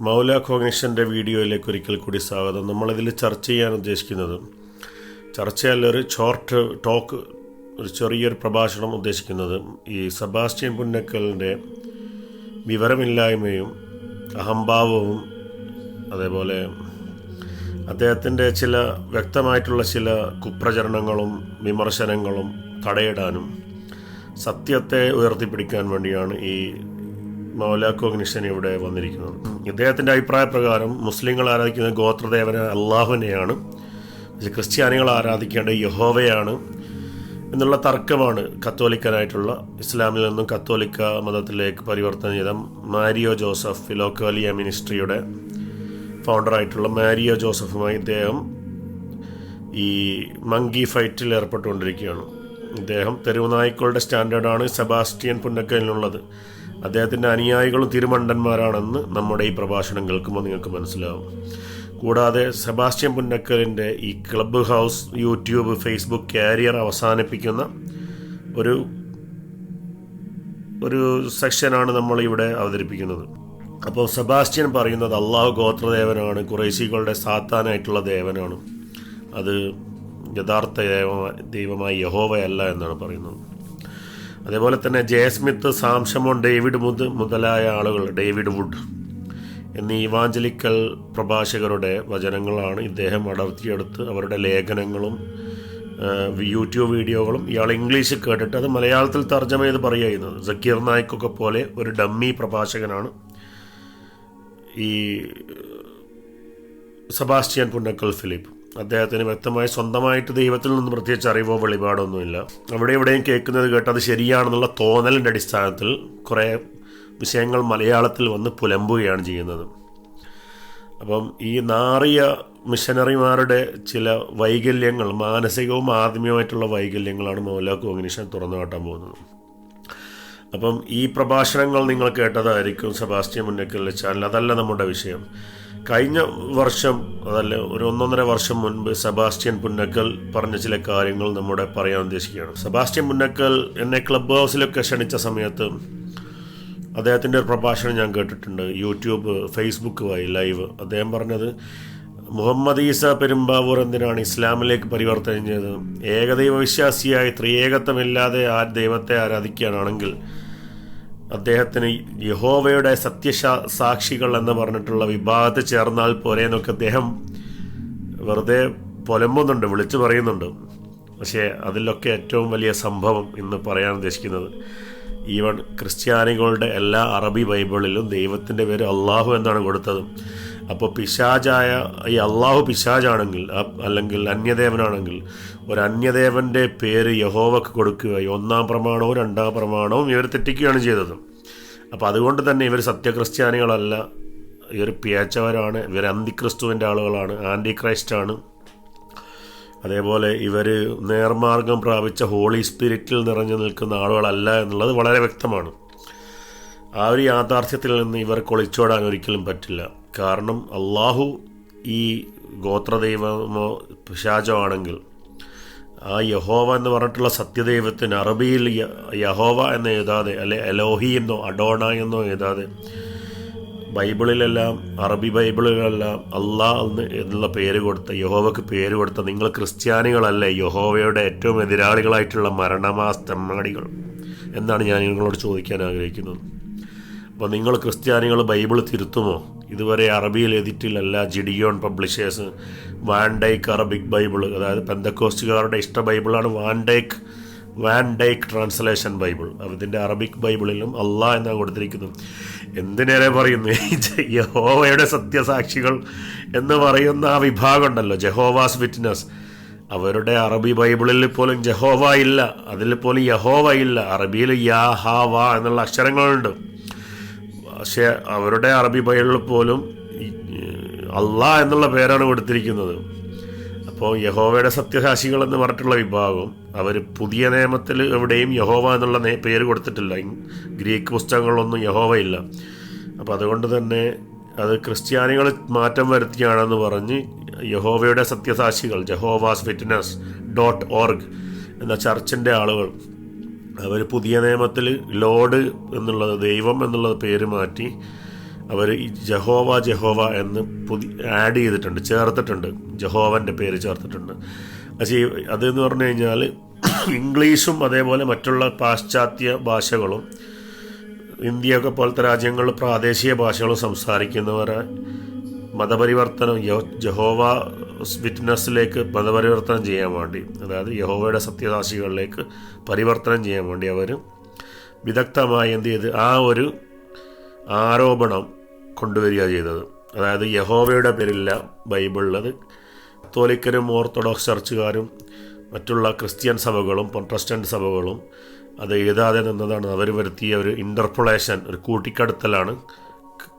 മൗല കോഗ്നിഷന്റെ വീഡിയോയിലേക്ക് ഒരിക്കൽ കൂടി സ്വാഗതം. നമ്മളിതിൽ ചർച്ച ചെയ്യാൻ ഉദ്ദേശിക്കുന്നത് ചർച്ചയല്ല ഒരു ഷോർട്ട് ടോക്ക് ഒരു ചെറിയൊരു പ്രഭാഷണം ഉദ്ദേശിക്കുന്നത് ഈ സെബാസ്റ്റ്യൻ പുന്നക്കലിന്റെ വിവരമില്ലായ്മയും അഹംഭാവവും അതേപോലെ അദ്ദേഹത്തിന്റെ ചില വ്യക്തമായിട്ടുള്ള ചില കുപ്രചരണങ്ങളും വിമർശനങ്ങളും തടയിടാനും സത്യത്തെ ഉയർത്തിപ്പിടിക്കാൻ വേണ്ടിയാണ് ഈ മൗലാക്കോഗ്നിഷൻ ഇവിടെ വന്നിരിക്കുന്നത്. ഇദ്ദേഹത്തിന്റെ അഭിപ്രായ പ്രകാരം മുസ്ലിങ്ങൾ ആരാധിക്കുന്ന ഗോത്രദേവന അള്ളാഹുവിനെയാണ് ക്രിസ്ത്യാനികൾ ആരാധിക്കേണ്ട യഹോവയാണ് എന്നുള്ള തർക്കമാണ് കത്തോലിക്കനായിട്ടുള്ള ഇസ്ലാമിൽ നിന്നും കത്തോലിക്ക മതത്തിലേക്ക് പരിവർത്തനം ചെയ്ത മാരിയോ ജോസഫ് ഫിലോക്കോലിയ മിനിസ്ട്രിയുടെ ഫൗണ്ടറായിട്ടുള്ള മാരിയോ ജോസഫുമായി ഇദ്ദേഹം ഈ മങ്കി ഫൈറ്റിൽ ഏർപ്പെട്ടുകൊണ്ടിരിക്കുകയാണ്. ഇദ്ദേഹം തെരുവുനായ്ക്കളുടെ സ്റ്റാൻഡേർഡാണ് സെബാസ്റ്റിയൻ പുന്നക്കലിനുള്ളത്. അദ്ദേഹത്തിന്റെ അനുയായികളും തിരുമണ്ടന്മാരാണെന്ന് നമ്മുടെ ഈ പ്രഭാഷണം കേൾക്കുമ്പോൾ നിങ്ങൾക്ക് മനസ്സിലാവും. കൂടാതെ സെബാസ്റ്റ്യൻ പുന്നക്കലിന്റെ ഈ club house YouTube Facebook career അവസാനിപ്പിക്കുന്ന ഒരു ഒരു സെക്ഷനാണ് നമ്മൾ ഇവിടെ അവതരിപ്പിക്കുന്നത്. അപ്പോൾ സെബാസ്റ്റ്യൻ പറയുന്നത് അള്ളാഹു ഗോത്രദേവനാണ് കുറേശികളുടെ സാത്താനായിട്ടുള്ള ദേവനാണ്. അത് യഥാർത്ഥ ദൈവമായ യഹോവയല്ല എന്നാണ് പറയുന്നത്. അതേപോലെ തന്നെ ജയസ്മിത്ത് സാംഷമോൺ ഡേവിഡ് മുത് മുതലായ ആളുകൾ ഡേവിഡ് വുഡ് എന്നീ ഇവാഞ്ചലിക്കൽ പ്രഭാഷകരുടെ വചനങ്ങളാണ് ഇദ്ദേഹം അടർത്തിയെടുത്ത് അവരുടെ ലേഖനങ്ങളും യൂട്യൂബ് വീഡിയോകളും ഇയാൾ ഇംഗ്ലീഷ് കേട്ടിട്ട് അത് മലയാളത്തിൽ തർജമ ചെയ്ത് പറയുന്നത് സക്കീർ നായിക്കൊക്കെ പോലെ ഒരു ഡമ്മി പ്രഭാഷകനാണ് ഈ സെബാസ്റ്റ്യൻ പുന്നക്കൽ ഫിലിപ്പ്. അദ്ദേഹത്തിന് വ്യക്തമായി സ്വന്തമായിട്ട് ദൈവത്തിൽ നിന്ന് പ്രത്യേകിച്ച് അറിവോ വെളിപാടൊന്നുമില്ല അവിടെ എവിടെയും കേൾക്കുന്നത് കേട്ട് അത് ശരിയാണെന്നുള്ള തോന്നലിന്റെ അടിസ്ഥാനത്തിൽ കുറേ വിഷയങ്ങൾ മലയാളത്തിൽ വന്ന് പുലമ്പുകയാണ് ചെയ്യുന്നത്. അപ്പം ഈ നാറിയ മിഷനറിമാരുടെ ചില വൈകല്യങ്ങൾ മാനസികവും ആത്മീയമായിട്ടുള്ള വൈകല്യങ്ങളാണ് മോലാക്കു കോഗ്നിഷൻ തുറന്നു കാട്ടാൻ പോകുന്നത്. അപ്പം ഈ പ്രഭാഷണങ്ങൾ നിങ്ങൾ കേട്ടതായിരിക്കും സെബാസ്റ്റ്യൻ മുന്നേക്കൽ ചാനൽ. അതല്ല നമ്മുടെ വിഷയം. കഴിഞ്ഞ വർഷം അതല്ല ഒരു ഒന്നൊന്നര വർഷം മുൻപ് സെബാസ്റ്റ്യൻ പുന്നക്കൽ പറഞ്ഞ ചില കാര്യങ്ങൾ നമ്മുടെ പറയാൻ ഉദ്ദേശിക്കുകയാണ്. സെബാസ്റ്റ്യൻ പുന്നക്കൽ എന്നെ ക്ലബ് ഹൗസിലൊക്കെ ക്ഷണിച്ച സമയത്ത് അദ്ദേഹത്തിന്റെ ഒരു പ്രഭാഷണം ഞാൻ കേട്ടിട്ടുണ്ട്. യൂട്യൂബ് ഫേസ്ബുക്ക് വഴി ലൈവ്. അദ്ദേഹം പറഞ്ഞത് മുഹമ്മദ് ഈസ പെരുമ്പാവൂർ എന്തിനാണ് ഇസ്ലാമിലേക്ക് പരിവർത്തനം ചെയ്തത്? ഏകദൈവ വിശ്വാസിയായി ത്രിയേകത്വമില്ലാതെ ആ ദൈവത്തെ ആരാധിക്കാനാണെങ്കിൽ അദ്ദേഹത്തിന് യഹോവയുടെ സത്യശാ സാക്ഷികൾ എന്ന് പറഞ്ഞിട്ടുള്ള വിഭാഗത്തിൽ ചേർന്നാൽ പോരെ എന്നൊക്കെ അദ്ദേഹം വെറുതെ പൊലമ്പുന്നുണ്ട് വിളിച്ചു പറയുന്നുണ്ട്. പക്ഷേ അതിലൊക്കെ ഏറ്റവും വലിയ സംഭവം ഇന്ന് പറയാൻ ഉദ്ദേശിക്കുന്നത് ഈവൺ ക്രിസ്ത്യാനികളുടെ എല്ലാ അറബി ബൈബിളിലും ദൈവത്തിന്റെ പേര് അള്ളാഹു എന്നാണ് കൊടുത്തത്. അപ്പോൾ പിശാജായ ഈ അള്ളാഹു പിശാജാണെങ്കിൽ അല്ലെങ്കിൽ അന്യദേവനാണെങ്കിൽ ഒരു അന്യദേവന്റെ പേര് യഹോവക്ക് കൊടുക്കുക. ഒന്നാം പ്രമാണവും രണ്ടാം പ്രമാണവും ഇവർ തെറ്റിക്കുകയാണ് ചെയ്തത്. അപ്പോൾ അതുകൊണ്ട് തന്നെ ഇവർ സത്യക്രിസ്ത്യാനികളല്ല. ഇവർ പിയച്ചവരാണ്. ഇവർ അന്തിക്രിസ്തുവിന്റെ ആളുകളാണ്. ആന്റി ക്രൈസ്റ്റാണ് അതേപോലെ ഇവർ നേർമാർഗം പ്രാപിച്ച ഹോളി സ്പിരിറ്റിൽ നിറഞ്ഞു നിൽക്കുന്ന ആളുകളല്ല എന്നുള്ളത് വളരെ വ്യക്തമാണ്. ആ ഒരു യാഥാർത്ഥ്യത്തിൽ നിന്ന് ഇവർക്ക് ഒളിച്ചോടാൻ ഒരിക്കലും പറ്റില്ല. കാരണം അള്ളാഹു ഈ ഗോത്രദൈവമോ പിശാചോ ആണെങ്കിൽ ആ യഹോവ എന്ന് പറഞ്ഞിട്ടുള്ള സത്യദൈവത്തിന് അറബിയിൽ യഹോവ എന്ന് എഴുതാതെ അല്ലെ അലോഹി എന്നോ അഡോണ എന്നോ എഴുതാതെ ബൈബിളിലെല്ലാം അറബി ബൈബിളിലെല്ലാം അള്ളാ എന്ന് എന്നുള്ള പേര് കൊടുത്ത യഹോവക്ക് പേര് കൊടുത്ത നിങ്ങൾ ക്രിസ്ത്യാനികളല്ലേ യഹോവയുടെ ഏറ്റവും എതിരാളികളായിട്ടുള്ള മരണമാസ്തമാടികൾ എന്നാണ് ഞാൻ നിങ്ങളോട് ചോദിക്കാൻ ആഗ്രഹിക്കുന്നത്. അപ്പോൾ നിങ്ങൾ ക്രിസ്ത്യാനികൾ ബൈബിൾ തിരുത്തുമോ? ഇതുവരെ അറബിയിൽ എഡിറ്റിലല്ല Gideon publishers Van Dyck Arabic Bible അതായത് പെന്തക്കോസ്റ്റുകാരുടെ ഇഷ്ട ബൈബിളാണ് Van Dyck Van Dyck translation Bible. അതിന്റെ അറബിക് ബൈബിളിലും അള്ളാഹ് എന്നാണ് കൊടുത്തിരിക്കുന്നത് എന്തിനേറെ പറയുന്നു? യഹോവയുടെ സത്യസാക്ഷികൾ എന്ന് പറയുന്ന ആ വിഭാഗം ഉണ്ടല്ലോ ജഹോവാസ് വിറ്റ്നസ്. അവരുടെ അറബി ബൈബിളിൽ പോലും ജഹോവ ഇല്ല അതിൽ പോലും യഹോവ ഇല്ല. അറബിയിൽ യാ ഹാ വ എന്നുള്ള അക്ഷരങ്ങളുണ്ട്. പക്ഷേ അവരുടെ അറബി ബൈബിളിൽ പോലും അള്ളാ എന്നുള്ള പേരാണ് കൊടുത്തിരിക്കുന്നത്. അപ്പോൾ യഹോവയുടെ സത്യസാക്ഷികൾ എന്ന് പറഞ്ഞിട്ടുള്ള വിഭാഗം അവർ പുതിയ നിയമത്തിൽ എവിടെയും യഹോവ എന്നുള്ള പേര് കൊടുത്തിട്ടില്ല. ഗ്രീക്ക് പുസ്തകങ്ങളിലൊന്നും യഹോവ ഇല്ല. അപ്പോൾ അതുകൊണ്ട് തന്നെ അത് ക്രിസ്ത്യാനികൾ മാറ്റം വരുത്തിയാണെന്ന് പറഞ്ഞ് യഹോവയുടെ സത്യസാക്ഷികൾ ജഹോവാസ് ഫിറ്റ്നസ് ഡോട്ട് ഓർഗ് എന്ന ചർച്ചിന്റെ ആളുകൾ അവർ പുതിയ നിയമത്തിൽ ലോഡ് എന്നുള്ളത് ദൈവം എന്നുള്ളത് പേര് മാറ്റി അവർ ജഹോവ ജഹോവ എന്ന് പുതിയ ആഡ് ചെയ്തിട്ടുണ്ട് ചേർത്തിട്ടുണ്ട്. ജഹോവന്റെ പേര് ചേർത്തിട്ടുണ്ട്. പക്ഷേ അതെന്ന് പറഞ്ഞു കഴിഞ്ഞാൽ ഇംഗ്ലീഷും അതേപോലെ മറ്റുള്ള പാശ്ചാത്യ ഭാഷകളും ഇന്ത്യയൊക്കെ പോലത്തെ രാജ്യങ്ങളിൽ പ്രാദേശിക ഭാഷകളും സംസാരിക്കുന്നവരെ മതപരിവർത്തനം ജഹോവ വിറ്റ്നസ്സിലേക്ക് മതപരിവർത്തനം ചെയ്യാൻ വേണ്ടി അതായത് യഹോവയുടെ സത്യദാശികളിലേക്ക് പരിവർത്തനം ചെയ്യാൻ വേണ്ടി അവർ വിദഗ്ധമായി എന്ത് ചെയ്ത് ആ ഒരു ആരോപണം കൊണ്ടുവരിക ചെയ്തത്. അതായത് യഹോവയുടെ പേരില്ല ബൈബിളിലത് കത്തോലിക്കരും ഓർത്തഡോക്സ് ചർച്ചുകാരും മറ്റുള്ള ക്രിസ്ത്യൻ സഭകളും പ്രൊട്ടസ്റ്റന്റ് സഭകളും അത് എഴുതാതെ നിന്നതാണ്. അവർ വരുത്തിയ ഒരു ഇന്റർപൊളേഷൻ ഒരു കൂട്ടിക്കടത്തലാണ്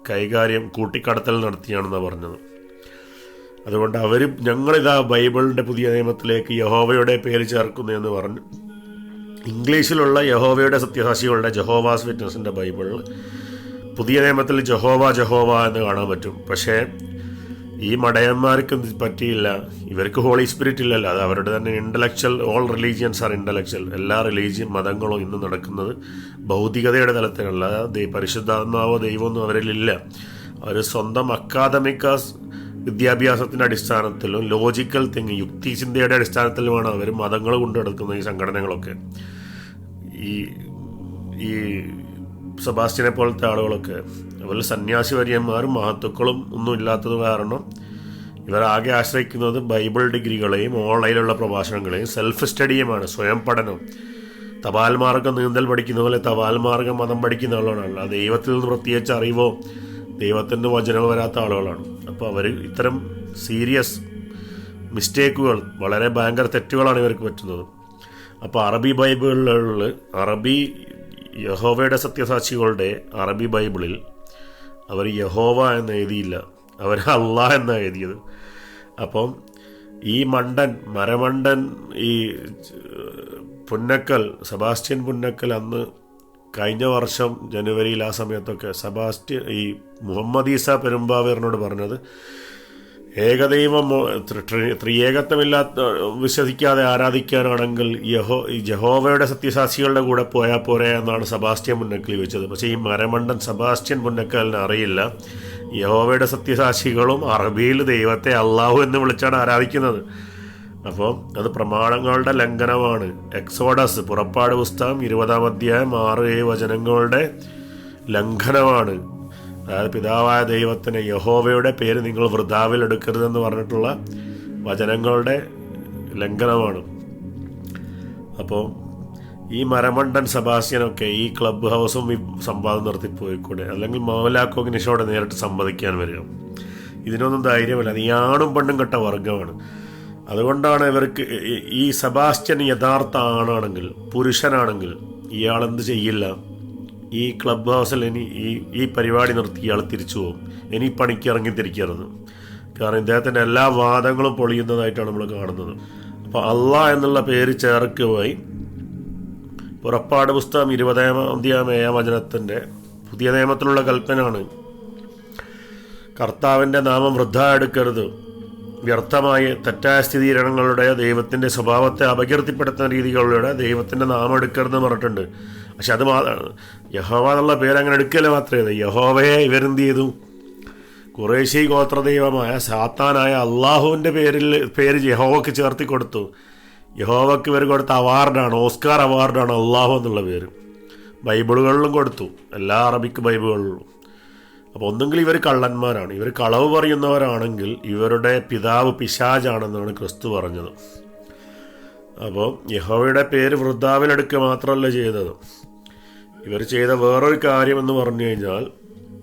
കൈകാര്യം കൂട്ടിക്കടത്തൽ നടത്തിയാണെന്നാണ് പറഞ്ഞത്. അതുകൊണ്ട് അവർ ഞങ്ങളിതാ ബൈബിളിന്റെ പുതിയ നിയമത്തിലേക്ക് യഹോവയുടെ പേര് ചേർക്കുന്നു എന്ന് പറഞ്ഞു. ഇംഗ്ലീഷിലുള്ള യഹോവയുടെ സത്യസാക്ഷികളുടെ ജഹോവാസ് വിറ്റ്നസിന്റെ ബൈബിളിൽ പുതിയ നിയമത്തിൽ ജഹോവ ജഹോവ എന്ന് കാണാൻ പറ്റും. പക്ഷേ ഈ മടയന്മാർക്ക് പറ്റിയില്ല. ഇവർക്ക് ഹോളി സ്പിരിറ്റ് ഇല്ലല്ലോ. അത് അവരുടെ തന്നെ intellectual all religions are intellectual എല്ലാ റിലീജിയൻ മതങ്ങളും ഇന്ന് നടക്കുന്നത് ഭൗതികതയുടെ തലത്തിലല്ല ദൈ- പരിശുദ്ധാത്മാവോ ദൈവമൊന്നും അവരിലില്ല അവർ സ്വന്തം അക്കാദമിക വിദ്യാഭ്യാസത്തിന്റെ അടിസ്ഥാനത്തിലും ലോജിക്കൽ തിങ് യുക്തി ചിന്തയുടെ അടിസ്ഥാനത്തിലുമാണ് അവർ മതങ്ങൾ കൊണ്ടു നടക്കുന്ന ഈ സംഘടനകളൊക്കെ. ഈ ഈ സെബാസ്റ്റ്യനെ പോലത്തെ ആളുകളൊക്കെ അതുപോലെ സന്യാസി വര്യന്മാരും മഹത്തുക്കളും ഒന്നും ഇല്ലാത്തത് കാരണം ഇവരാകെ ആശ്രയിക്കുന്നത് ബൈബിൾ ഡിഗ്രികളെയും ഓൺലൈനിലുള്ള പ്രഭാഷണങ്ങളെയും സെൽഫ് സ്റ്റഡിയുമാണ് സ്വയം പഠനം. തപാൽ മാർഗം നീന്തൽ പഠിക്കുന്ന പോലെ തപാൽ മാർഗം മതം പഠിക്കുന്ന ആളുകളാണ്. ദൈവത്തിൽ നിന്ന് പ്രത്യേകിച്ച് അറിവോ ദൈവത്തിന്റെ വചനമോ വരാത്ത ആളുകളാണ്. അപ്പോൾ അവർ ഇത്തരം സീരിയസ് മിസ്റ്റേക്കുകൾ വളരെ ഭയങ്കര തെറ്റുകളാണ് ഇവർക്ക് പറ്റുന്നത്. അപ്പോൾ അറബി ബൈബിളുകളിൽ അറബി യഹോവയുടെ സത്യസാക്ഷികളുടെ അറബി ബൈബിളിൽ അവർ യഹോവ എന്ന് എഴുതിയില്ല. അവർ അള്ളാഹ് എന്നാണ് എഴുതിയത്. അപ്പം ഈ മണ്ടൻ മരമണ്ടൻ ഈ പുന്നക്കൽ സെബാസ്റ്റ്യൻ പുന്നക്കൽ അന്ന് കഴിഞ്ഞ വർഷം ജനുവരിയിൽ ആ സമയത്തൊക്കെ സെബാസ്റ്റ്യൻ ഈ മുഹമ്മദ് ഈസ പെരുമ്പാവീറിനോട് പറഞ്ഞത് ഏകദൈവം ത്രി- ത്രി- ത്രിയേകത്വമില്ലാത്ത വിശ്വസിക്കാതെ ആരാധിക്കാനാണെങ്കിൽ യഹോ ഈ ജഹോവയുടെ സത്യസാക്ഷികളുടെ കൂടെ പോയാൽ പോരെ എന്നാണ് സെബാസ്റ്റ്യൻ മുന്നക്കൽ ചോദിച്ചത്. പക്ഷേ ഈ മരമണ്ടൻ സെബാസ്റ്റ്യൻ മുന്നക്കലിന് അറിയില്ല. യഹോവയുടെ സത്യസാക്ഷികളും അറബിയിൽ ദൈവത്തെ അള്ളാഹു എന്ന് വിളിച്ചാണ് ആരാധിക്കുന്നത്. അപ്പോൾ അത് പ്രമാണങ്ങളുടെ ലംഘനമാണ്. എക്സോഡസ് പുറപ്പാട് പുസ്തകം ഇരുപതാം അധ്യായം ആറ് ഏഴ് വചനങ്ങളുടെ ലംഘനമാണ്. അതായത് പിതാവായ ദൈവത്തിന് യഹോവയുടെ പേര് നിങ്ങൾ വൃതാവിൽ എടുക്കരുതെന്ന് പറഞ്ഞിട്ടുള്ള വചനങ്ങളുടെ ലംഘനമാണ്. അപ്പോൾ ഈ മരമണ്ടൻ സബാസ്യനൊക്കെ ഈ ക്ലബ് ഹൗസും ഈ സംവാദം നിർത്തിപ്പോയിക്കൂടെ? അല്ലെങ്കിൽ മൗലാക്കോഗ്നിഷോടെ നേരിട്ട് സംവദിക്കാൻ വരിക? ഇതിനൊന്നും ധൈര്യമില്ല. നീ ആണും പെണ്ണും കെട്ട വർഗമാണ് അതുകൊണ്ടാണ് ഇവർക്ക് ഈ- സെബാസ്റ്റ്യൻ യഥാർത്ഥ ആണാണെങ്കിൽ പുരുഷനാണെങ്കിൽ ഇയാൾ എന്ത് ചെയ്യില്ല? ഈ ക്ലബ് ഹൗസിൽ ഇനി ഈ ഈ പരിപാടി നിർത്തി ഇയാൾ തിരിച്ചു പോകും. ഇനി പണിക്ക് ഇറങ്ങി തിരിക്കരുത്. കാരണം ഇദ്ദേഹത്തിന്റെ എല്ലാ വാദങ്ങളും പൊളിയുന്നതായിട്ടാണ് നമ്മൾ കാണുന്നത്. അപ്പോൾ അള്ളാ എന്നുള്ള പേര് ചേർക്കുമായി പുറപ്പാട് പുസ്തകം ഇരുപതാം അധ്യായം ഏഴാം വചനത്തിന്റെ പുതിയ നിയമത്തിലുള്ള കൽപ്പനയാണ്. കർത്താവിന്റെ നാമം വൃദ്ധ എടുക്കരുത്. വ്യർത്ഥമായ തെറ്റായ സ്ഥിരീകരണങ്ങളുടെ ദൈവത്തിന്റെ സ്വഭാവത്തെ അപകീർത്തിപ്പെടുത്തുന്ന രീതികളിലൂടെ ദൈവത്തിന്റെ നാമം എടുക്കരുതെന്ന് പറഞ്ഞിട്ടുണ്ട്. പക്ഷെ അത് യഹോവ എന്നുള്ള പേര് അങ്ങനെ എടുക്കൽ മാത്രമേ യഹോവയെ ഇവരെന്ത് ചെയ്തു? കുറേശ്ശി ഗോത്രദൈവമായ സാത്താനായ അള്ളാഹുവിന്റെ പേരിൽ പേര് യഹോവക്ക് ചേർത്തി കൊടുത്തു. യഹോവക്ക് ഇവർ കൊടുത്ത അവാർഡാണ് ഓസ്കാർ അവാർഡാണ് അള്ളാഹു എന്നുള്ള പേര്. ബൈബിളുകളിലും കൊടുത്തു. എല്ലാ അറബിക്ക് ബൈബിളുകളിലും. അപ്പോൾ ഒന്നെങ്കിൽ ഇവർ കള്ളന്മാരാണ്. ഇവർ കളവ് പറയുന്നവരാണെങ്കിൽ ഇവരുടെ പിതാവ് പിശാജാണെന്നാണ് ക്രിസ്തു പറഞ്ഞത്. അപ്പോൾ യഹോവയുടെ പേര് വൃദ്ധാവിലെടുക്കുക മാത്രമല്ല ചെയ്തത്. ഇവർ ചെയ്ത വേറൊരു കാര്യം എന്ന് പറഞ്ഞു കഴിഞ്ഞാൽ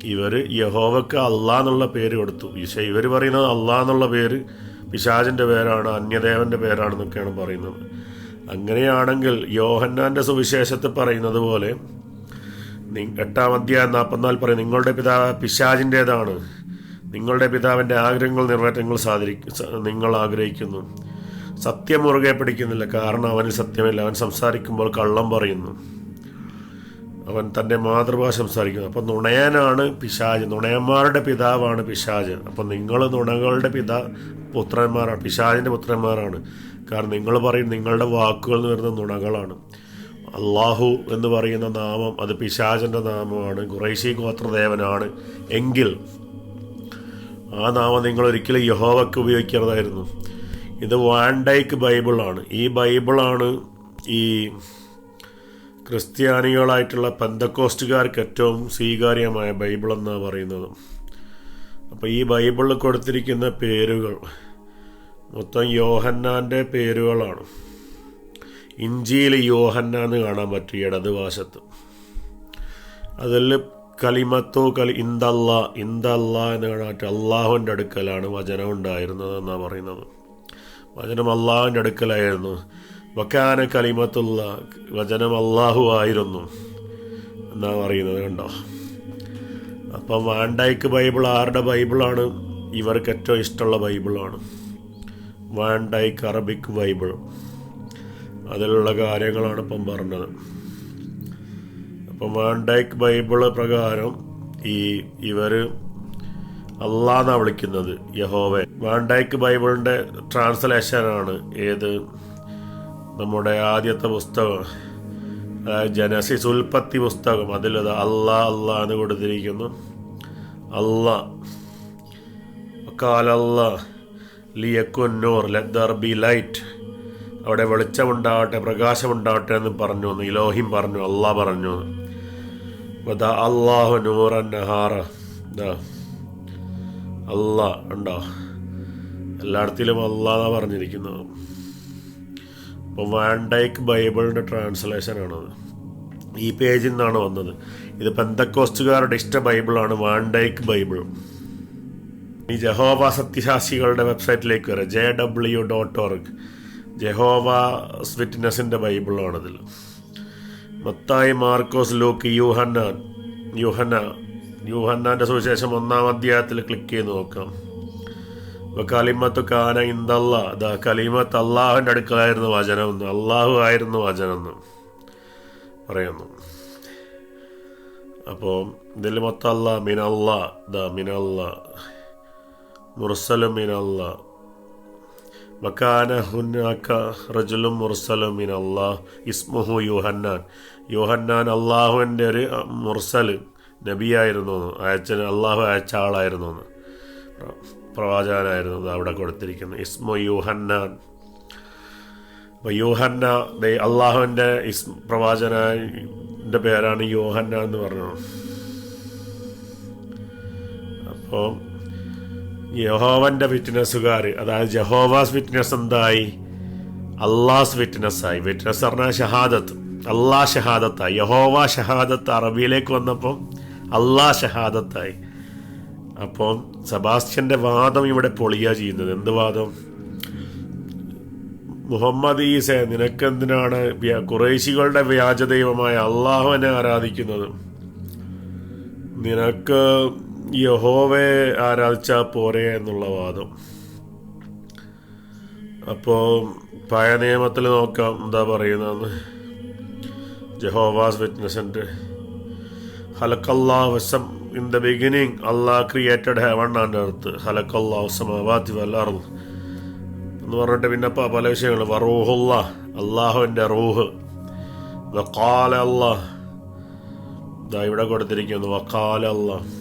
ഇവർ യഹോവക്ക് അള്ളാ എന്നുള്ള പേര് കൊടുത്തു. പക്ഷേ ഇവർ പറയുന്നത് അള്ളാ എന്നുള്ള പേര് പിശാജിന്റെ പേരാണ് അന്യദേവന്റെ പേരാണെന്നൊക്കെയാണ് പറയുന്നത്. അങ്ങനെയാണെങ്കിൽ യോഹന്നാന്റെ സുവിശേഷത്തിൽ പറയുന്നത് പോലെ എട്ടാം അധ്യായം നാൽപ്പത്തിനാല് പറയും നിങ്ങളുടെ പിതാവ് പിശാജിന്റേതാണ് നിങ്ങളുടെ പിതാവിന്റെ ആഗ്രഹങ്ങൾ നിറവേറ്റങ്ങൾ സാധിക്കും നിങ്ങൾ ആഗ്രഹിക്കുന്നു. സത്യം മുറുകെ പിടിക്കുന്നില്ല. കാരണം അവന് സത്യമില്ല. അവൻ സംസാരിക്കുമ്പോൾ കള്ളം പറയുന്നു. അവൻ തന്റെ മാതൃഭാഷ സംസാരിക്കുന്നു. അപ്പം നുണയനാണ് പിശാജ് നുണയന്മാരുടെ പിതാവാണ് പിശാജ് അപ്പം നിങ്ങൾ നുണകളുടെ പിതാ പുത്രന്മാരാണ് പിശാജിന്റെ പുത്രന്മാരാണ്. കാരണം നിങ്ങൾ പറയും നിങ്ങളുടെ വാക്കുകൾ എന്ന് വരുന്ന നുണകളാണ്. അള്ളാഹു എന്ന് പറയുന്ന നാമം അത് പിശാചന്റെ നാമമാണ് ഖുറൈശി ഗോത്രദേവനാണ്. എങ്കിൽ ആ നാമം നിങ്ങൾ ഒരിക്കലും യഹോവയ്ക്ക് ഉപയോഗിക്കരുതായിരുന്നു. ഇത് വാൻഡൈക്ക് ബൈബിളാണ് ഈ ബൈബിളാണ് ഈ ക്രിസ്ത്യാനികളായിട്ടുള്ള പെന്തക്കോസ്റ്റുകാർക്ക് ഏറ്റവും സ്വീകാര്യമായ ബൈബിൾ എന്നാണ് പറയുന്നത്. അപ്പോൾ ഈ ബൈബിളിൽ കൊടുത്തിരിക്കുന്ന പേരുകൾ മൊത്തം യോഹന്നാന്റെ പേരുകളാണ്. ഇഞ്ചിയിൽ യോഹന്നാന്ന് കാണാൻ പറ്റും ഇടതുവശത്ത് അതിൽ കലിമത്തോ കലി ഇന്ദല്ല ഇന്ദല്ല എന്ന് കാണാൻ പറ്റും അള്ളാഹുവിന്റെ അടുക്കലാണ് വചനം ഉണ്ടായിരുന്നത് എന്നാണ് പറയുന്നത്. വചനം അള്ളാഹുവിന്റെ അടുക്കലായിരുന്നു. വക്കാന കലിമത്തുള്ള വചനം അള്ളാഹു ആയിരുന്നു എന്നാണ് പറയുന്നത് കണ്ടോ? അപ്പം വാൻഡൈക്ക് ബൈബിൾ ആരുടെ ബൈബിളാണ്? ഇവർക്ക് ഏറ്റവും ഇഷ്ടമുള്ള ബൈബിളാണ്. വാണ്ടായ്ക്ക് അറബിക് ബൈബിൾ അതിലുള്ള കാര്യങ്ങളാണ് ഇപ്പം പറഞ്ഞത്. അപ്പം വാൻഡൈക്ക് ബൈബിൾ പ്രകാരം ഈ ഇവർ അള്ളാന്നാണ് വിളിക്കുന്നത് യഹോവെ. വാൻഡൈക്ക് ബൈബിളിന്റെ ട്രാൻസ്ലേഷനാണ് ഏത് നമ്മുടെ ആദ്യത്തെ പുസ്തകം അതായത് ജനസിസ് ഉൽപ്പത്തി പുസ്തകം അതിലത് അള്ളാ അള്ളാ എന്ന് കൊടുത്തിരിക്കുന്നു. അള്ളാ കാലല്ല ലിയക്കുന്നൂർ ലെദർ ബി ലൈറ്റ് അവിടെ വെളിച്ചമുണ്ടാവട്ടെ പ്രകാശമുണ്ടാവട്ടെ എന്ന് പറഞ്ഞു ഇലോഹിം പറഞ്ഞു അള്ളാ പറഞ്ഞു അള്ളാഹു നൂറൻ അള്ളാ ഉണ്ടോ? എല്ലായിടത്തിലും അള്ളാന്നാ പറഞ്ഞിരിക്കുന്നത് അപ്പോൾ വാൻഡൈക്ക് ട്രാൻസ്ലേഷൻ ട്രാൻസ്ലേഷനാണത് ഈ പേജിൽ നിന്നാണ് വന്നത്. ഇത് പെന്തക്കോസ്റ്റുകാരുടെ ഇഷ്ട ബൈബിളാണ് വാൻഡൈക്ക് ബൈബിൾ. ഈ ജഹോബ സത്യശാസികളുടെ വെബ്സൈറ്റിലേക്ക് വരാം. J W dot org. Jehovah വിറ്റ്നസിന്റെ ബൈബിളാണതിൽ മത്തായി മാർക്കോസ് ലൂക്ക് യൂഹന്നാൻ. യുഹന യൂഹന്നാന്റെ സുവിശേഷം ഒന്നാം അധ്യായത്തിൽ ക്ലിക്ക് ചെയ്ത് നോക്കാം. ഇപ്പോൾ കലിമത്ത് കാന ഇന്ദല്ല ദാ കലിമത്ത് അള്ളാഹുവിന്റെ അടുക്കലായിരുന്നു വചനം എന്ന്. അള്ളാഹു ആയിരുന്നു വചനം എന്ന് പറയുന്നു. അപ്പോൾ ഇതിൽ മൊത്തം അല്ല മിനല്ല. ദ മിനല്ല. മുർസലും മിനല്ല. വക്കാന ഇസ്മുഹു യുഹന്നാൻ. യുഹന്നാൻ അള്ളാഹുവിന്റെ ഒരു മുർസൽ നബിയായിരുന്നു അയച്ച അള്ളാഹു അയച്ച ആളായിരുന്നു പ്രവാചകനായിരുന്നു അവിടെ കൊടുത്തിരിക്കുന്നത്. ഇസ്മു യുഹന്നാൻ. അപ്പോൾ യോഹന്ന അള്ളാഹുവിന്റെ ഇസ് പ്രവാചകന്റെ പേരാണ് യോഹന്ന എന്ന് പറഞ്ഞു അപ്പോൾ യഹോവന്റെ വിറ്റ്നസ്സുകാർ അതായത് ജഹോവാസ് വിറ്റ്നസ് എന്തായി? അള്ളാസ് വിറ്റ്നസ് ആയി വിറ്റ്നസ് പറഞ്ഞാൽ ഷഹാദത്ത്. അള്ളാ ഷഹാദത്തായി. യഹോവ ഷഹാദത്ത് അറബിയിലേക്ക് വന്നപ്പം അള്ളാ ഷഹാദത്തായി. അപ്പോൾ സെബാസ്റ്റ്യന്റെ വാദം ഇവിടെ പൊളിയാ ചെയ്യുന്നത്. എന്ത് വാദം? മുഹമ്മദ് ഈസ നിനക്കെന്തിനാണ് കുറേശികളുടെ വ്യാജദൈവമായ അള്ളാഹുവിനെ ആരാധിക്കുന്നത്? നിനക്ക് യഹോവെ ആരാധിച്ചാൽ പോരെ എന്നുള്ള വാദം. അപ്പോൾ പഴയ നിയമത്തിൽ നോക്കാം എന്താ പറയുന്നതെന്ന്. ജഹോവാസ് വിറ്റ്നസിന്റെ ഹലക്കല്ലാ വസം ഇൻ ദ ബിഗിനിങ് അള്ളാഹ് ക്രിയേറ്റഡ് ഹെവൺ ആൻഡ് എർത്ത്. ഹലക്കല്ലാ വസമാവാത്തി വല്ലാർന്ന് എന്ന് പറഞ്ഞിട്ട് പിന്നെ പല വിഷയങ്ങൾ വറൂഹുല്ല അള്ളാഹുവിന്റെ റൂഹ്. വക്കാല അള്ളാഹ് ഇതാ ഇവിടെ കൊടുത്തിരിക്കുന്നു. വക്കാല അള്ളാഹ്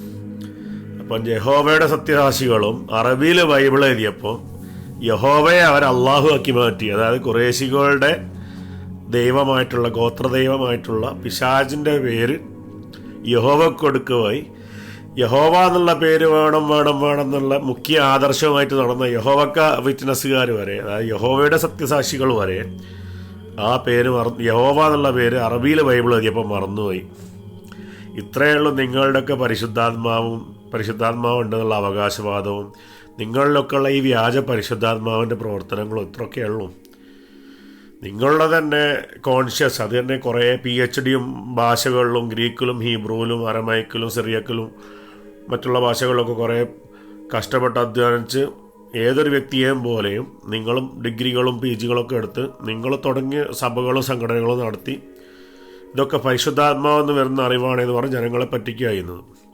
അപ്പം യഹോവയുടെ സത്യസാക്ഷികളും അറബിയിൽ ബൈബിൾ എഴുതിയപ്പോൾ യഹോവയെ അവർ അള്ളാഹു ആക്കി മാറ്റി. അതായത് കുറേശികളുടെ ദൈവമായിട്ടുള്ള ഗോത്രദൈവമായിട്ടുള്ള പിശാജിന്റെ പേര് യഹോവ കൊടുക്കുമായി യഹോവ എന്നുള്ള പേര് വേണം വേണം വേണം എന്നുള്ള മുഖ്യ ആദർശവുമായിട്ട് നടന്ന യഹോവക്ക വിറ്റ്നസ്സുകാർ വരെ അതായത് യഹോവയുടെ സത്യസാക്ഷികൾ വരെ ആ പേര് മറ യഹോവ എന്നുള്ള പേര് അറബിയിൽ ബൈബിൾ എഴുതിയപ്പോൾ മറന്നുപോയി. ഇത്രയേ ഉള്ളൂ നിങ്ങളുടെയൊക്കെ പരിശുദ്ധാത്മാവും പരിശുദ്ധാത്മാവ് ഉണ്ടെന്നുള്ള അവകാശവാദവും നിങ്ങളിലൊക്കെയുള്ള ഈ വ്യാജ പരിശുദ്ധാത്മാവിന്റെ പ്രവർത്തനങ്ങളും ഇത്രയൊക്കെ ഉള്ളൂ നിങ്ങളുടെ തന്നെ കോൺഷ്യസ് അത് തന്നെ കുറേ പി എച്ച് ഡിയും ഭാഷകളിലും ഗ്രീക്കിലും ഹീബ്രുവിലും അരമൈക്കിലും സിറിയക്കിലും മറ്റുള്ള ഭാഷകളിലൊക്കെ കുറേ കഷ്ടപ്പെട്ട് അധ്വാനിച്ച് ഏതൊരു വ്യക്തിയെയും പോലെയും നിങ്ങളും ഡിഗ്രികളും പി ജികളൊക്കെ എടുത്ത് നിങ്ങൾ തുടങ്ങിയ സഭകളും സംഘടനകളും നടത്തി ഇതൊക്കെ പരിശുദ്ധാത്മാവെന്ന് വരുന്ന അറിവാണെന്ന് പറഞ്ഞ് ജനങ്ങളെ പറ്റിക്കുകയായിരുന്നത്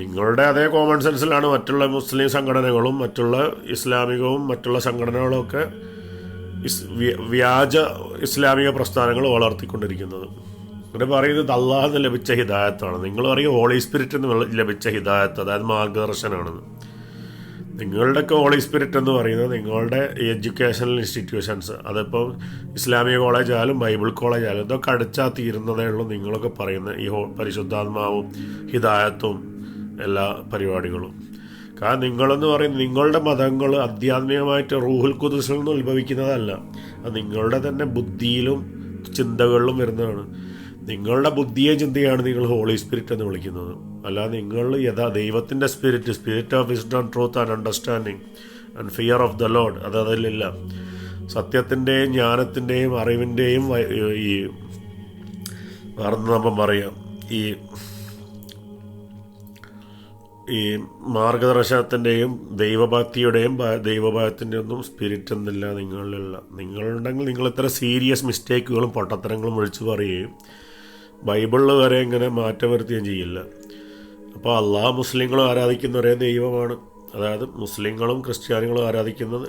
നിങ്ങളുടെ അതേ കോമൺ സെൻസിലാണ് മറ്റുള്ള മുസ്ലിം സംഘടനകളും മറ്റുള്ള ഇസ്ലാമികവും മറ്റുള്ള സംഘടനകളും ഒക്കെ വ്യാജ ഇസ്ലാമിക പ്രസ്ഥാനങ്ങൾ വളർത്തിക്കൊണ്ടിരിക്കുന്നത്. ഇവിടെ പറയുന്നത് അള്ളാഹ് ലഭിച്ച ഹിദായത്താണ്. നിങ്ങൾ പറയും ഹോളി സ്പിരിറ്റ് എന്ന് ലഭിച്ച ഹിദായത്ത് അതായത് മാർഗദർശനമാണെന്ന് നിങ്ങളുടെയൊക്കെ ഹോളി സ്പിരിറ്റ് എന്ന് പറയുന്നത് നിങ്ങളുടെ എഡ്യൂക്കേഷണൽ ഇൻസ്റ്റിറ്റ്യൂഷൻസ് അതിപ്പോൾ ഇസ്ലാമിക കോളേജ് ആയാലും ബൈബിൾ കോളേജ് ആയാലും ഇതൊക്കെ അടിച്ചാൽ തീരുന്നതേ ഉള്ളൂ നിങ്ങളൊക്കെ പറയുന്ന ഈ പരിശുദ്ധാത്മാവും ഹിദായത്തും എല്ലാ പരിപാടികളും. കാരണം നിങ്ങളെന്ന് പറയുന്നത് നിങ്ങളുടെ മതങ്ങൾ ആധ്യാത്മികമായിട്ട് റൂഹുൽ കുതിസിൽ നിന്ന് ഉത്ഭവിക്കുന്നതല്ല. അത് നിങ്ങളുടെ തന്നെ ബുദ്ധിയിലും ചിന്തകളിലും വരുന്നതാണ്. നിങ്ങളുടെ ബുദ്ധിയെ ചിന്തയാണ് നിങ്ങൾ ഹോളി സ്പിരിറ്റ് എന്ന് വിളിക്കുന്നത്. അല്ലാതെ നിങ്ങൾ യഥാ ദൈവത്തിന്റെ spirit spirit of wisdom truth and understanding and fear of the lord അത് അതിലില്ല. സത്യത്തിന്റെയും ജ്ഞാനത്തിന്റെയും അറിവിന്റെയും ഈ മറന്ന് നമ്മൾ പറയാം ഈ ഈ മാർഗദർശനത്തിന്റെയും ദൈവഭക്തിയുടെയും ദൈവഭയത്തിന്റെ ഒന്നും സ്പിരിറ്റ് എന്നില്ല നിങ്ങളിലുള്ള. നിങ്ങളുണ്ടെങ്കിൽ നിങ്ങൾ ഇത്ര സീരിയസ് മിസ്റ്റേക്കുകളും പൊട്ടത്തരങ്ങളും വിളിച്ചു പറയുകയും ബൈബിളിൽ വരെ ഇങ്ങനെ മാറ്റം വരുത്തുകയും ചെയ്യില്ല. അപ്പോൾ അള്ളാ മുസ്ലിങ്ങളും ആരാധിക്കുന്ന ഒരേ ദൈവമാണ്. അതായത് മുസ്ലിങ്ങളും ക്രിസ്ത്യാനികളും ആരാധിക്കുന്നത്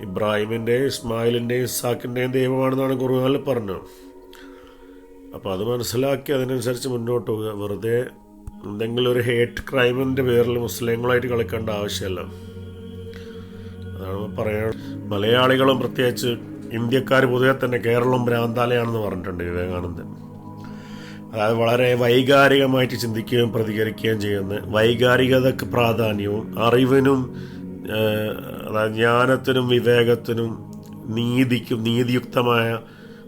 ഇബ്രാഹിമിന്റെയും ഇസ്മായിലിന്റെയും ഇസാഖിന്റെയും ദൈവമാണെന്നാണ് ഖുർആനിൽ പറഞ്ഞത്. അപ്പോൾ അത് മനസ്സിലാക്കി അതിനനുസരിച്ച് മുന്നോട്ട് പോകുക വെറുതെ എന്തെങ്കിലും ഒരു ഹേറ്റ് ക്രൈമിന്റെ പേരിൽ മുസ്ലിങ്ങളായിട്ട് കളിക്കേണ്ട ആവശ്യമല്ല. അതാണ് പറയാൻ മലയാളികളും പ്രത്യേകിച്ച് ഇന്ത്യക്കാർ പൊതുവെ തന്നെ കേരളം ഭ്രാന്താലയാണെന്ന് പറഞ്ഞിട്ടുണ്ട് വിവേകാനന്ദൻ. അതായത് വളരെ വൈകാരികമായിട്ട് ചിന്തിക്കുകയും പ്രതികരിക്കുകയും ചെയ്യുന്ന വൈകാരികതക്ക് പ്രാധാന്യവും അറിവിനും അതായത് ജ്ഞാനത്തിനും വിവേകത്തിനും നീതിക്കും നീതിയുക്തമായ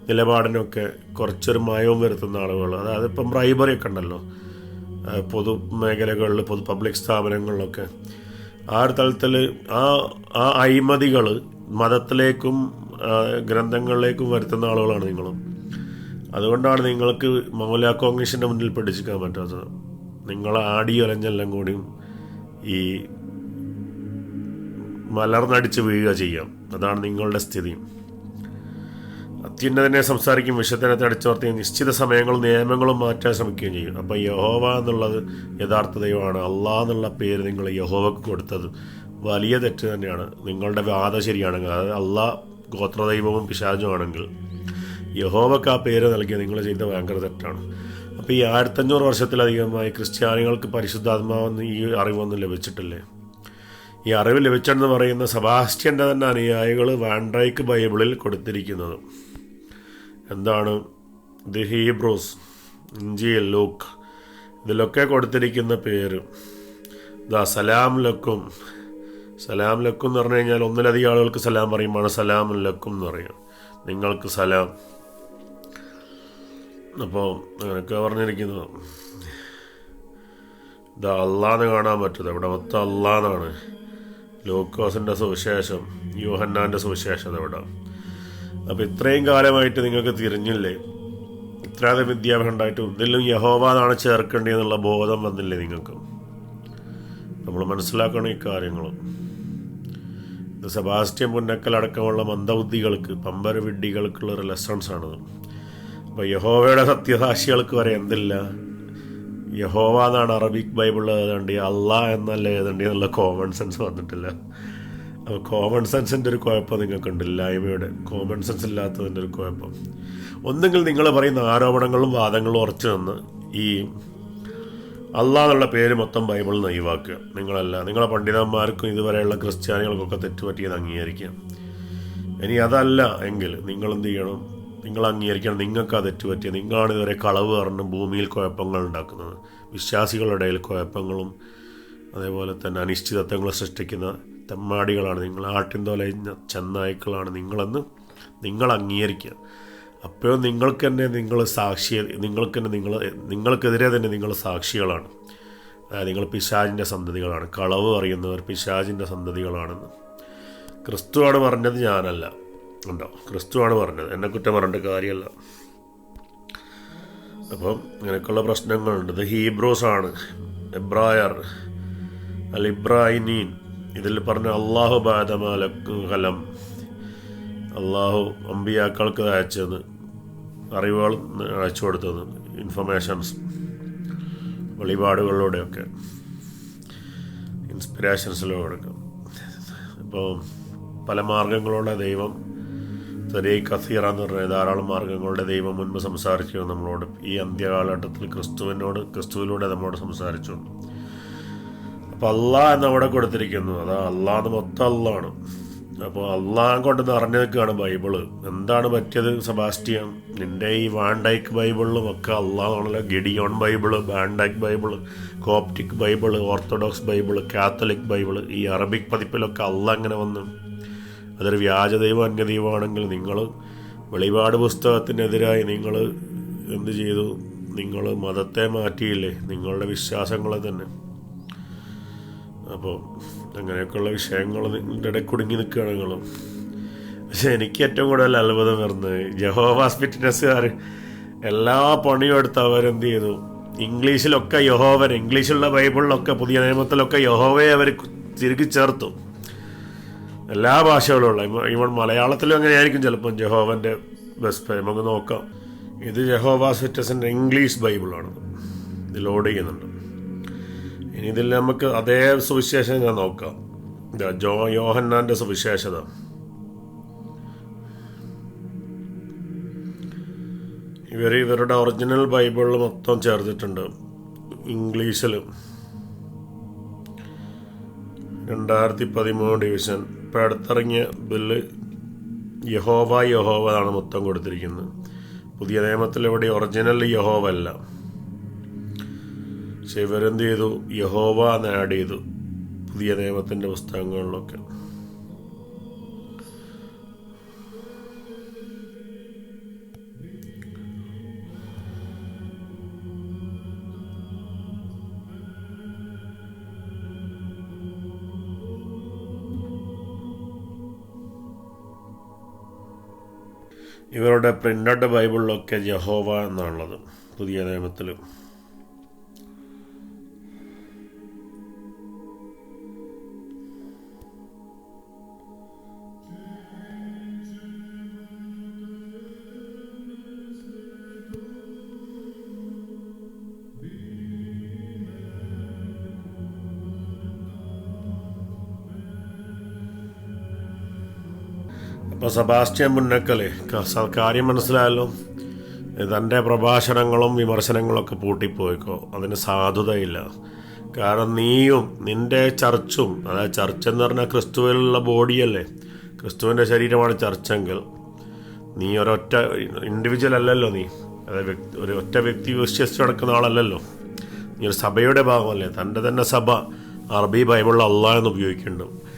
നിലപാടിനൊക്കെ കുറച്ചൊരു മയവും വരുത്തുന്ന ആളുകൾ അതായത് ഇപ്പം ബ്രൈബറി ഒക്കെ ഉണ്ടല്ലോ. ഏഹ്, പൊതു പബ്ലിക് സ്ഥാപനങ്ങളിലൊക്കെ ആ ഒരു തലത്തിൽ ആ ആ അഴിമതികൾ മതത്തിലേക്കും ഗ്രന്ഥങ്ങളിലേക്കും വരുത്തുന്ന ആളുകളാണ് നിങ്ങളും. അതുകൊണ്ടാണ് നിങ്ങൾക്ക് മൗല കോൺഗ്രസിന്റെ മുന്നിൽ പിടിച്ചിക്കാൻ പറ്റാത്തത്. നിങ്ങൾ ആടി കൂടിയും ഈ മലർന്നടിച്ച് വീഴുക ചെയ്യാം. അതാണ് നിങ്ങളുടെ സ്ഥിതി. അത്യുന്നതനെ സംസാരിക്കും വിഷത്തിനെ തടിച്ചുവർത്തി നിശ്ചിത സമയങ്ങളും നിയമങ്ങളും മാറ്റാൻ ശ്രമിക്കുകയും ചെയ്യും. അപ്പോൾ യഹോവ എന്നുള്ളത് യഥാർത്ഥ ദൈവമാണ്. അള്ളാഹ് എന്നുള്ള പേര് നിങ്ങൾ യഹോവക്ക് കൊടുത്തത് വലിയ തെറ്റ് തന്നെയാണ്. നിങ്ങളുടെ വാദം ശരിയാണെങ്കിൽ അതായത് അള്ളാഹ് ഗോത്രദൈവവും പിശാചുമാണെങ്കിൽ യഹോവക്ക് ആ പേര് നൽകിയ നിങ്ങൾ ചെയ്ത ഭയങ്കര തെറ്റാണ്. അപ്പോൾ ഈ ആയിരത്തഞ്ഞൂറ് വർഷത്തിലധികമായി ക്രിസ്ത്യാനികൾക്ക് പരിശുദ്ധാത്മാവെന്ന് ഈ അറിവൊന്നും ലഭിച്ചിട്ടില്ലേ? ഈ അറിവ് ലഭിച്ചെന്ന് പറയുന്ന സബാസ്റ്റ്യന്റെ തന്നെ അനുയായികൾ വാൻഡ്രൈക്ക് ബൈബിളിൽ കൊടുത്തിരിക്കുന്നത്. എന്താണ്? ദി ഹീബ്രൂസ് ഇഞ്ചിയൽ ലൂക്ക്. ഇതിലൊക്കെ കൊടുത്തിരിക്കുന്ന പേര്. ദ സലാം ലക്കും. സലാം ലക്കും എന്ന് പറഞ്ഞു കഴിഞ്ഞാൽ ഒന്നിലധികം ആളുകൾക്ക് സലാം പറയുമ്പോൾ സലാം ലക്കും എന്ന് പറയാം. നിങ്ങൾക്ക് സലാം. അപ്പോൾ അങ്ങനെയൊക്കെ പറഞ്ഞിരിക്കുന്നത് ഇത് അള്ളാന്ന് കാണാൻ പറ്റുന്നത് ഇവിടെ മൊത്തം അള്ളാന്നാണ് ലൂക്കോസിന്റെ സുവിശേഷം യോഹന്നാന്റെ സുവിശേഷം ഇവിടെ അപ്പോൾ ഇത്രയും കാലമായിട്ട് നിങ്ങൾക്ക് തിരിഞ്ഞില്ലേ? ഇത്രയും വിദ്യാഭ്യാസം ഉണ്ടായിട്ട് ഇതിലും യഹോബാന്നാണ് ചേർക്കേണ്ടതെന്നുള്ള ബോധം വന്നില്ലേ നിങ്ങൾക്ക്? നമ്മൾ മനസ്സിലാക്കണം ഈ കാര്യങ്ങൾ സെബാസ്റ്റ്യൻ പുന്നക്കൽ അടക്കമുള്ള മന്ദബുദ്ധികൾക്ക് പമ്പര വിഡ്ഢികൾക്കുള്ള ഒരു ലെസൺസ് ആണത്. അപ്പോൾ യഹോവയുടെ സത്യസാക്ഷികൾക്ക് വരെ എന്തില്ല? യഹോവ എന്നാണ് അറബിക് ബൈബിളിൽ എഴുതേണ്ടി അല്ല എന്നല്ല എഴുതേണ്ടി നല്ല കോമൺ സെൻസ് വന്നിട്ടില്ല. അപ്പോൾ കോമൺ സെൻസിന്റെ ഒരു കുഴപ്പം നിങ്ങൾക്കുണ്ട് ഇല്ലായ്മയുടെ. കോമൺ സെൻസ് ഇല്ലാത്തതിന്റെ ഒരു കുഴപ്പം. ഒന്നുകിൽ നിങ്ങൾ പറയുന്ന ആരോപണങ്ങളും വാദങ്ങളും ഉറച്ചു നിന്ന് ഈ അല്ല എന്നുള്ള പേര് മൊത്തം ബൈബിളിൽ നിന്ന് ഒഴിവാക്കുക. നിങ്ങളല്ല നിങ്ങളെ പണ്ഡിതന്മാർക്കും ഇതുവരെയുള്ള ക്രിസ്ത്യാനികൾക്കൊക്കെ തെറ്റുപറ്റിയത് അംഗീകരിക്കുക. ഇനി അതല്ല എങ്കിൽ നിങ്ങൾ എന്ത് ചെയ്യണം? നിങ്ങൾ അംഗീകരിക്കണം. നിങ്ങൾക്ക് ആ തെറ്റുപറ്റിയ നിങ്ങളാണ് ഇതുവരെ കളവ് പറഞ്ഞ് ഭൂമിയിൽ കുഴപ്പങ്ങൾ ഉണ്ടാക്കുന്നത്. വിശ്വാസികളുടെ ഇടയിൽ കുഴപ്പങ്ങളും അതേപോലെ തന്നെ അനിശ്ചിതത്വങ്ങൾ സൃഷ്ടിക്കുന്ന തെമ്മാടികളാണ്. നിങ്ങൾ ആട്ടിൻതോലയിഞ്ഞ ചെന്നായ്ക്കളാണ്. നിങ്ങളെന്ന് നിങ്ങൾ അംഗീകരിക്കുക. അപ്പോഴും നിങ്ങൾക്ക് തന്നെ നിങ്ങൾ സാക്ഷി നിങ്ങൾക്ക് തന്നെ നിങ്ങൾ നിങ്ങൾക്കെതിരെ തന്നെ നിങ്ങൾ സാക്ഷികളാണ്. അതായത് നിങ്ങൾ പിശാജിന്റെ സന്തതികളാണ്. കളവ് അറിയുന്നവർ പിശാജിന്റെ സന്തതികളാണെന്ന്. ക്രിസ്തുവാണ് പറഞ്ഞത് ഞാനല്ല. ഉണ്ടോ? ക്രിസ്തുവാണ് പറഞ്ഞത്. എന്നെ കുറ്റം പറഞ്ഞിട്ട് കാര്യമല്ല. അപ്പം ഇങ്ങനെയൊക്കെയുള്ള പ്രശ്നങ്ങളുണ്ട്. ഇത് ആണ് എബ്രായർ അൽ ഇബ്രാഹിനീൻ ഇതിൽ പറഞ്ഞ അള്ളാഹു ബാദമാല കലം അള്ളാഹു അമ്പിയാക്കൾക്ക് അയച്ചത്. അറിവുകൾ അയച്ചു കൊടുത്തത്. ഇൻഫർമേഷൻസ് വെളിപാടുകളിലൂടെയൊക്കെ. ഇൻസ്പിറേഷൻസിലൂടെ അപ്പോൾ പല മാർഗങ്ങളോടെ ദൈവം തെരേ കസീറ എന്ന് പറഞ്ഞ ധാരാളം മാർഗങ്ങളുടെ ദൈവം മുൻപ് സംസാരിച്ചു നമ്മളോട് ഈ അന്ത്യകാലഘട്ടത്തിൽ ക്രിസ്തുവിനോട് ക്രിസ്തുവിലൂടെ നമ്മോട് സംസാരിച്ചു. അപ്പോൾ അള്ളാഹ് എന്ന് അവിടെ കൊടുത്തിരിക്കുന്നു. അതാ അള്ളാഹ് എന്ന് മൊത്തം അള്ളാണ് അപ്പോൾ അള്ളാഹ് കൊണ്ട് നിറഞ്ഞു നിൽക്കുകയാണ് ബൈബിൾ. എന്താണ് പറ്റിയത് സെബാസ്റ്റിയൻ? നിന്റെ ഈ വാണ്ടൈക്ക് ബൈബിളിലും ഒക്കെ അള്ളാഹാണല്ലോ Gideon Bible Van Dyck Bible Coptic Bible Orthodox Bible Catholic Bible ഈ അറബിക് പതിപ്പിലൊക്കെ അള്ളാഹ് അങ്ങനെ വന്ന് അതൊരു വ്യാജദൈവം അന്യദൈവമാണെങ്കിൽ നിങ്ങൾ വെളിപാട് പുസ്തകത്തിനെതിരായി നിങ്ങൾ എന്ത് ചെയ്തു? നിങ്ങൾ മതത്തെ മാറ്റിയില്ലേ? നിങ്ങളുടെ വിശ്വാസങ്ങളെ തന്നെ. അപ്പോൾ അങ്ങനെയൊക്കെയുള്ള വിഷയങ്ങൾ നിങ്ങളുടെ ഇടയിൽ കുടുങ്ങി നിൽക്കുകയാണ് നിങ്ങൾ. പക്ഷെ എനിക്ക് ഏറ്റവും കൂടുതൽ അത്ഭുതം വരുന്നത് ജഹോവാസ് ഫിറ്റ്നസ്സുകാർ എല്ലാ പണിയും എടുത്ത് അവരെന്ത് ചെയ്തു? ഇംഗ്ലീഷിലൊക്കെ യഹോവൻ ഇംഗ്ലീഷിലുള്ള ബൈബിളിലൊക്കെ പുതിയ നിയമത്തിലൊക്കെ യഹോവയെ അവർ തിരികെ ചേർത്തു. എല്ലാ ഭാഷകളുള്ള ഇവൺ മലയാളത്തിലും അങ്ങനെയായിരിക്കും ചിലപ്പം ജഹോവന്റെ ബെസ്റ്റ് നമുക്ക് നോക്കാം. ഇത് ജഹോവാസ് ഫിറ്റസിന്റെ ഇംഗ്ലീഷ് ബൈബിളാണ് ഇത് ലോഡ് ചെയ്യുന്നുണ്ട്. ഇനി ഇതിൽ നമുക്ക് അതേ സുവിശേഷം ഞാൻ നോക്കാം. ജോ യോഹന്നാന്റെ സുവിശേഷത. ഇവർ ഇവരുടെ ഒറിജിനൽ ബൈബിളിൽ മൊത്തം ചേർത്തിട്ടുണ്ട്. ഇംഗ്ലീഷിൽ രണ്ടായിരത്തി പതിമൂന്ന് ഡിവിഷൻ ഇപ്പം അടുത്തിറങ്ങിയ ബില്ല് യഹോവ യഹോവ ആണ് മൊത്തം കൊടുത്തിരിക്കുന്നത്. പുതിയ നിയമത്തിൽ ഇവിടെ ഒറിജിനൽ യഹോവ അല്ല. പക്ഷെ ഇവരെന്ത് ചെയ്തു? യഹോവ എന്ന് ആഡ് ചെയ്തു. പുതിയ നിയമത്തിന്റെ പുസ്തകങ്ങളിലൊക്കെ. ഇവരുടെ പ്രിന്റഡ് ബൈബിളിലൊക്കെ യഹോവ എന്നാണുള്ളത് പുതിയ നിയമത്തിൽ സെബാസ്റ്റ്യൻ മുന്നക്കൽ. കാര്യം മനസ്സിലായല്ലോ. തന്റെ പ്രഭാഷണങ്ങളും വിമർശനങ്ങളൊക്കെ പൂട്ടിപ്പോയിക്കോ. അതിന് സാധുതയില്ല. കാരണം നീയും നിന്റെ ചർച്ചും അതായത് ചർച്ച് എന്ന് പറഞ്ഞാൽ ക്രിസ്തുവിലുള്ള ബോഡിയല്ലേ. ക്രിസ്തുവിന്റെ ശരീരമാണ് ചർച്ചെങ്കിൽ. നീ ഒരൊറ്റ ഇൻഡിവിജ്വൽ അല്ലല്ലോ നീ. അതായത് വ്യക്തി ഒരു ഒറ്റ വ്യക്തി വിശ്വസിച്ച് നടക്കുന്ന ആളല്ലല്ലോ. നീ ഒരു സഭയുടെ ഭാഗമല്ലേ. തന്റെ തന്നെ സഭ അറബി ബൈബിളിൽ അള്ളാഹ് എന്ന് ഉപയോഗിക്കുന്നുണ്ട്.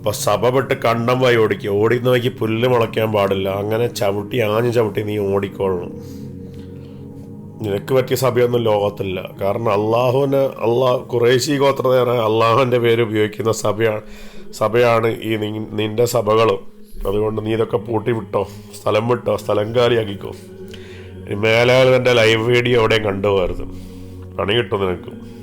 അപ്പോൾ സഭ പെട്ട് കണ്ടം വായി ഓടിക്കുക ഓടി നോക്കി പുല്ല് മുളയ്ക്കാൻ പാടില്ല. അങ്ങനെ ചവിട്ടി ആഞ്ഞു ചവിട്ടി നീ ഓടിക്കൊള്ളണം. നിനക്ക് പറ്റിയ സഭയൊന്നും ലോകത്തില്ല. കാരണം അള്ളാഹുവിന് അള്ളാഹ് കുറേശി ഗോത്രതയാണ് അള്ളാഹുവിന്റെ പേര് ഉപയോഗിക്കുന്ന സഭയാണ് സഭയാണ് ഈ നിന്റെ സഭകളും. അതുകൊണ്ട് നീ ഇതൊക്കെ പൂട്ടി വിട്ടോ സ്ഥലം വിട്ടോ സ്ഥലം കാലിയാക്കിക്കോ. മേലാൽ എന്റെ ലൈവ് വീഡിയോ എവിടെയും കണ്ടുപോകരുത്. പണി കിട്ടും നിനക്ക്.